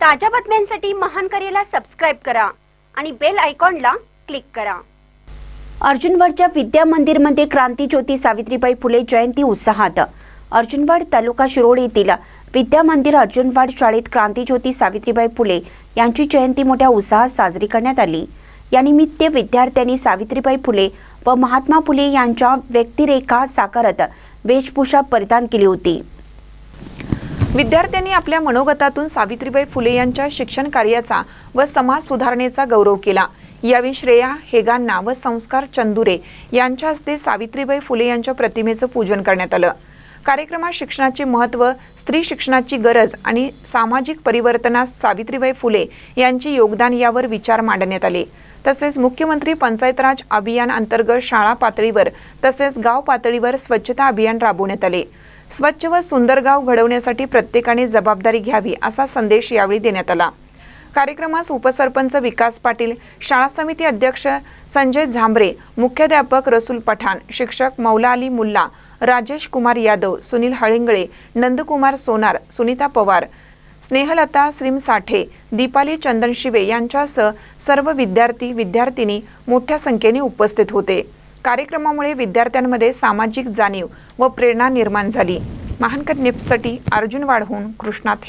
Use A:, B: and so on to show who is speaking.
A: ताज्या बातम्यांसाठी महान करेला सबस्क्राईब करा आणि बेल आयकॉनला क्लिक करा. अर्जुनवाडच्या विद्या मंदिरमध्ये क्रांतीज्योती सावित्रीबाई फुले जयंती उत्साहात. अर्जुनवाड तालुका शिरोड येथील विद्या मंदिर अर्जुनवाड शाळेत क्रांतीज्योती सावित्रीबाई फुले यांची जयंती मोठ्या उत्साहात साजरी करण्यात आली. यानिमित्त विद्यार्थ्यांनी सावित्रीबाई फुले व महात्मा फुले यांच्या व्यक्तिरेखा साकारत वेशभूषा परिधान केली होती.
B: विद्यार्थ्यांनी आपल्या मनोगतातून सावित्रीबाई फुले यांच्या शिक्षण कार्याचा व समाज सुधारणेचा गौरव केला. यावेळी श्रेया हेगांना व संस्कार चंदुरे यांच्या हस्ते सावित्रीबाई फुले यांच्या प्रतिमेचं पूजन करण्यात आलं. कार्यक्रमात शिक्षणाचे महत्त्व स्त्री शिक्षणाची गरज आणि सामाजिक परिवर्तनात सावित्रीबाई फुले यांचे योगदान यावर विचार मांडण्यात आले. तसेच मुख्यमंत्री पंचायत राज अभियान अंतर्गत शाळा पातळीवर तसेच गाव पातळीवर स्वच्छता अभियान राबवण्यात आले. स्वच्छ व सुंदर गाव घडवण्यासाठी प्रत्येकाने जबाबदारी घ्यावी असा संदेश यावेळी देण्यात आला. कार्यक्रमास उपसरपंच विकास पाटील शाळा समिती अध्यक्ष संजय झांबरे मुख्याध्यापक रसूल पठाण शिक्षक मौला अली मुल्ला राजेश कुमार यादव सुनील हळिंगळे नंदकुमार सोनार सुनीता पवार स्नेहलता श्रीम साठे दीपाली चंदन शिवे यांच्यासह सर्व विद्यार्थी विद्यार्थिनी मोठ्या संख्येने उपस्थित होते. कार्यक्रमामुळे विद्यार्थ्यांमध्ये सामाजिक जाणीव व प्रेरणा निर्माण झाली. महानकर निप्ससाठी अर्जुन वाढवून कृष्णात